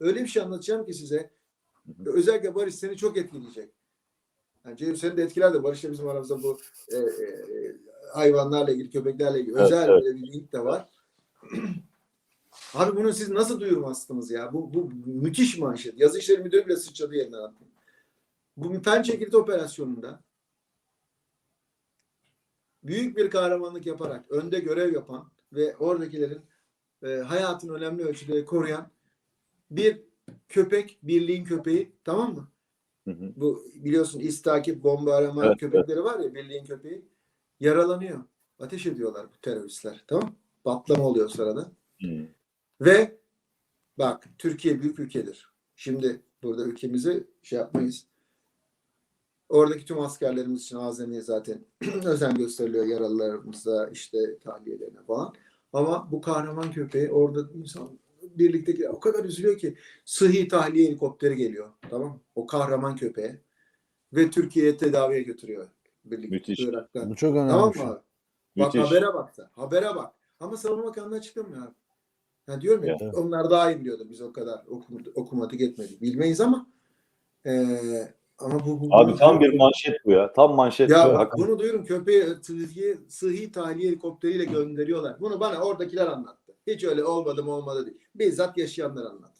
öyle bir şey anlatacağım ki size. Özellikle Barış seni çok etkileyecek. Yani Cem seni de etkiler de Barış'la bizim aramızda bu e, e, hayvanlarla ilgili, köpeklerle ilgili Evet, özel evet. böyle bir link de var. Abi bunu siz nasıl duyurmazsınız ya? Bu, bu müthiş manşet. Yazı işleri müdürü bile sıçradı yerinden attı. Bu pençe kilit operasyonunda büyük bir kahramanlık yaparak önde görev yapan ve oradakilerin e, hayatını önemli ölçüde koruyan bir köpek, birliğin köpeği tamam mı? Hı hı. Bu biliyorsun iz takip, bomba arama Evet, köpekleri var ya birliğin köpeği. Yaralanıyor. Ateş ediyorlar bu teröristler. Tamam? Patlama oluyor sırada. Hı. Ve bak Türkiye büyük ülkedir. Şimdi burada ülkemizi şey yapmayız. Oradaki tüm askerlerimiz için azami zaten özen gösteriliyor yaralılarımıza işte tahliyelerine falan. Ama bu kahraman köpeği orada insan birlikteki o kadar üzülüyor ki sıhhi tahliye helikopteri geliyor. Tamam? O kahraman köpeğe ve Türkiye'ye tedaviye götürüyor. Birlik Müthiş. Irak'tan. Bu çok önemli. Tamam şey. mı abi? Bak Müthiş. habere bak da. Habere bak. Ama Savunma Bakanlığı açıklamıyor abi. Ya diyorum ya, Ya. onlar daha iyi biliyordu. Biz o kadar okumadık, okumadık etmedik. Bilmeyiz ama eee ama bu, bu Abi bu- tam bir manşet bu ya. Tam manşet ya bu. bak, bunu duyuyorum köpeği sıhhi, sıhhi tahliye helikopteriyle gönderiyorlar. Bunu bana oradakiler anlattı. Hiç öyle olmadı mı olmadı değil. Bizzat yaşayanlar anlattı.